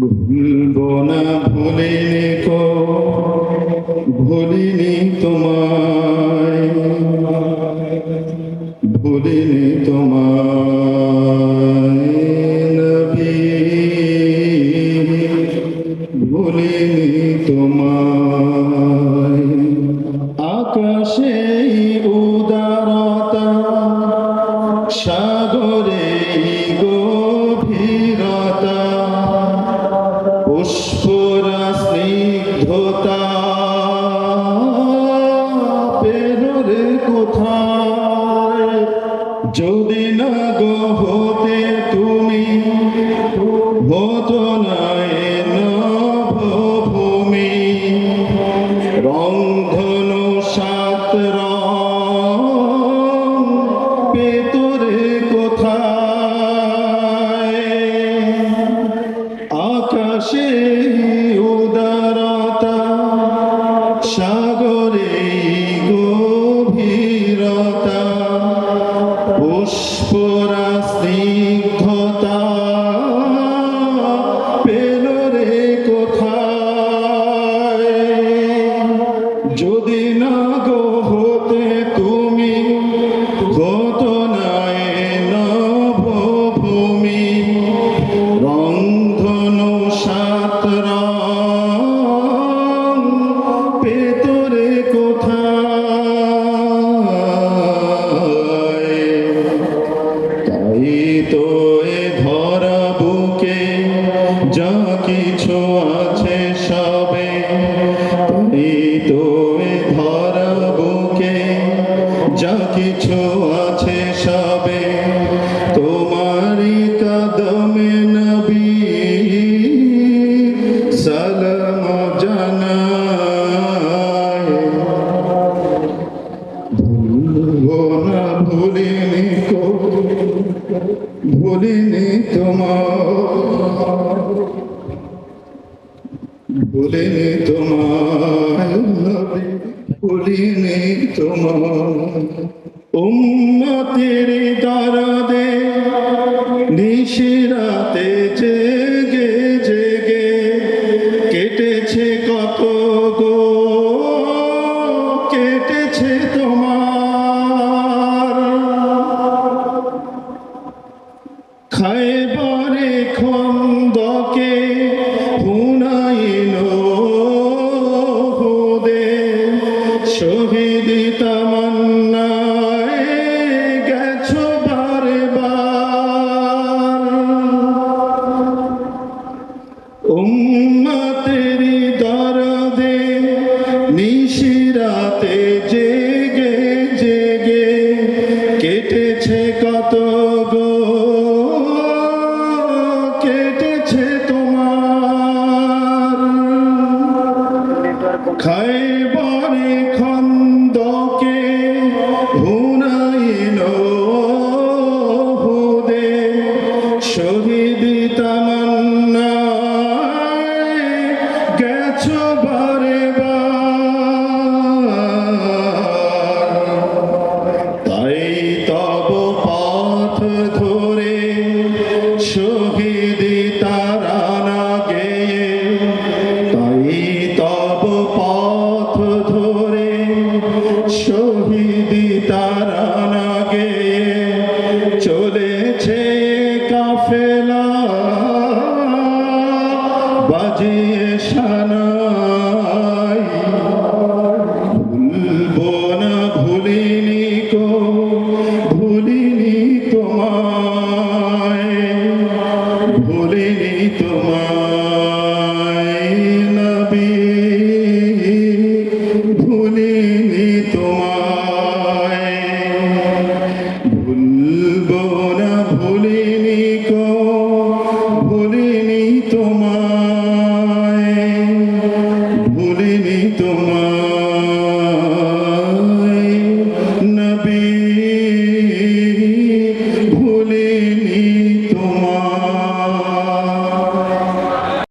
ভুলবো না ভুলিনি তো ভুলিনি তোমায়। ভুলিনি তোমায় ভুলিনি তোমায়। কোথায়? যদি না গো go বলিনি তোমার বলিনি তোমার বলিনি তোমার 害怕。Okay. সানাই ভুলব না ভুলিনি তো ভুলিনি তোমার